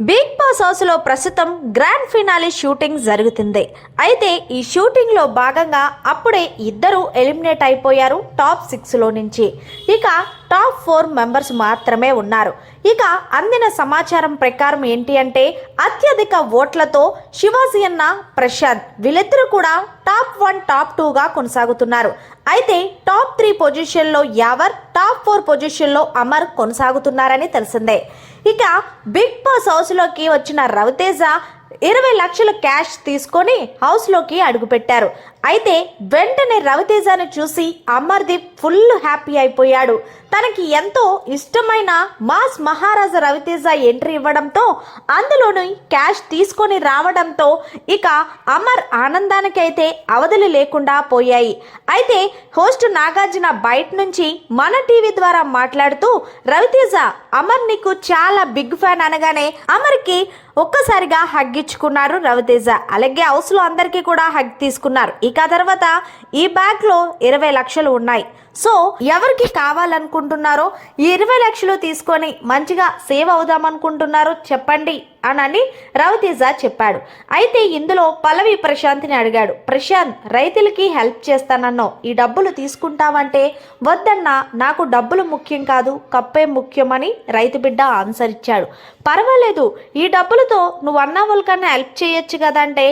Big boss హౌస్లో ప్రస్తుతం grand finale shooting జరుగుతుంది. అయితే ఈ షూటింగ్లో భాగంగా అప్పుడే ఇద్దరు ఎలిమినేట్ అయిపోయారు టాప్ సిక్స్లో నుంచి. ఇక టాప్ ఫోర్ మెంబర్స్ మాత్రమే ఉన్నారు. ఇక అందిన సమాచారం ప్రకారం ఏంటి అంటే అత్యధిక ఓట్లతో శివాజీ అన్న ప్రశాంత్ వీళ్ళిద్దరూ కూడా టాప్ వన్ టాప్ టూగా కొనసాగుతున్నారు. అయితే టాప్ త్రీ పొజిషన్లో యావర్ టాప్ ఫోర్ పొజిషన్లో అమర్ కొనసాగుతున్నారని తెలిసిందే. ఇక బిగ్ బాస్ హౌస్లోకి వచ్చిన రవితేజ ఇరవై లక్షల క్యాష్ తీసుకొని హౌస్లోకి అడుగుపెట్టారు. అయితే వెంటనే రవితేజను చూసి అమర్దీప్ ఫుల్ హ్యాపీ అయిపోయాడు. తనకి ఎంతో ఇష్టమైన మాస్ మహారాజా రవితేజ ఎంట్రీ ఇవ్వడంతో అందులోని క్యాష్ తీసుకొని రావడంతో ఇక అమర్ ఆనందానికైతే అవధులు లేకుండా పోయాయి. అయితే హోస్ట్ నాగార్జున బయట నుంచి మన టీవీ ద్వారా మాట్లాడుతూ రవితేజ అమర్ నీకు చాలా బిగ్ ఫ్యాన్ అనగానే అమర్కి ఒక్కసారిగా హగ్ ఇచ్చుకున్నారు రవితేజ. అలాగే హౌస్లో అందరికీ కూడా హగ్ తీసుకున్నారు. ఇక తర్వాత ఈ బ్యాగ్లో ఇరవై లక్షలు ఉన్నాయి. సో ఎవరికి కావాలనుకుంటున్నారో ఇరవై లక్షలు తీసుకొని మంచిగా సేవ్ అవుదామనుకుంటున్నారో చెప్పండి అనని రవితేజ చెప్పాడు. అయితే ఇందులో పల్లవి ప్రశాంత్ని అడిగాడు. ప్రశాంత్ రైతులకి హెల్ప్ చేస్తానన్నో ఈ డబ్బులు తీసుకుంటావంటే వద్దన్నా నాకు డబ్బులు ముఖ్యం కాదు కప్పే ముఖ్యమని రైతు బిడ్డ ఆన్సర్ ఇచ్చాడు. పర్వాలేదు ఈ డబ్బులతో నువ్వు అన్నావుల వాళ్ళకన్నా హెల్ప్ చేయొచ్చు కదంటే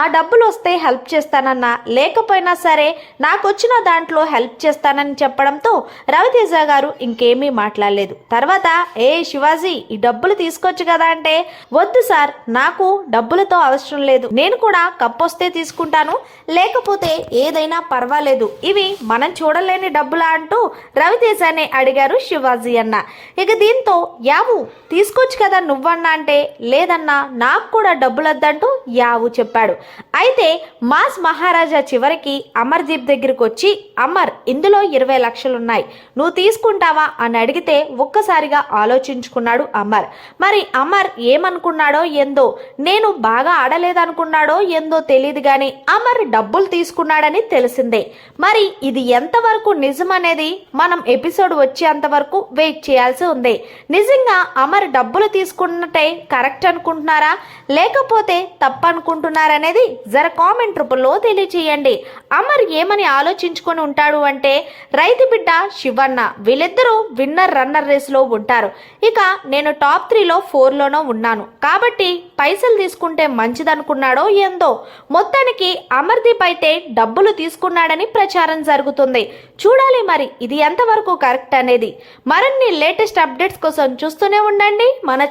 ఆ డబ్బులు వస్తే హెల్ప్ చేస్తానన్నా. లేకపోయినా సరే నాకు వచ్చిన దాంట్లో హెల్ప్ చేస్తానని చెప్పడంతో రవితేజ గారు ఇంకేమీ మాట్లాడలేదు. తర్వాత ఏ శివాజీ ఈ డబ్బులు తీసుకోవచ్చు కదా అంటే వద్దు సార్ నాకు డబ్బులతో అవసరం లేదు. నేను కూడా కప్పొస్తే వస్తే తీసుకుంటాను లేకపోతే ఏదైనా పర్వాలేదు. ఇవి మనం చూడలేని డబ్బులా అంటూ రవితేజనే అడిగారు శివాజీ అన్న. ఇక దీంతో యావు తీసుకోవచ్చు కదా నువ్వన్నా అంటే లేదన్నా నాకు కూడా డబ్బులు వద్దంటూ యావు చెప్పాడు. అయితే మాస్ మహారాజా చివరికి అమర్దీప్ దగ్గరికి వచ్చి అమర్ ఇందులో ఇరవై లక్షలున్నాయి. నువ్వు తీసుకుంటావా? అని అడిగితే ఒక్కసారిగా ఆలోచించుకున్నాడు అమర్. మరి అమర్ ఏమనుకున్నాడో ఏందో? నేను బాగా ఆడలేదనుకున్నాడో ఏందో తెలియదు కానీ అమర్ డబ్బులు తీసుకున్నాడని తెలిసిందే. మరి ఇది ఎంతవరకు నిజమనేది మనం ఎపిసోడ్ వచ్చేంత వరకు వెయిట్ చేయాల్సి ఉంది. నిజంగా అమర్ డబ్బులు తీసుకున్నట్టే కరెక్ట్ అనుకుంటున్నారా? లేకపోతే తప్పనుకుంటున్నారనేది జర కామెంట్ రూపంలో తెలియచేయండి. అమర్ ఏమని ఆలోచించుకొని ఉంటాడు అంటే రైతు బిడ్డ శివన్న వీళ్ళిద్దరూ విన్నర్ రన్నర్ రేస్లో ఉంటారు. ఇక నేను టాప్ త్రీలో ఫోర్లోనో ఉన్నాను. కాబట్టి పైసలు తీసుకుంటే మంచిదనుకున్నాడో ఏందో. మొత్తానికి అమర్దీప్ అయితే డబ్బులు తీసుకున్నాడని ప్రచారం జరుగుతుంది. చూడాలి మరి ఇది ఎంతవరకు కరెక్ట్ అనేది. మరిన్ని లేటెస్ట్ అప్డేట్స్ కోసం చూస్తూనే ఉండండి. మన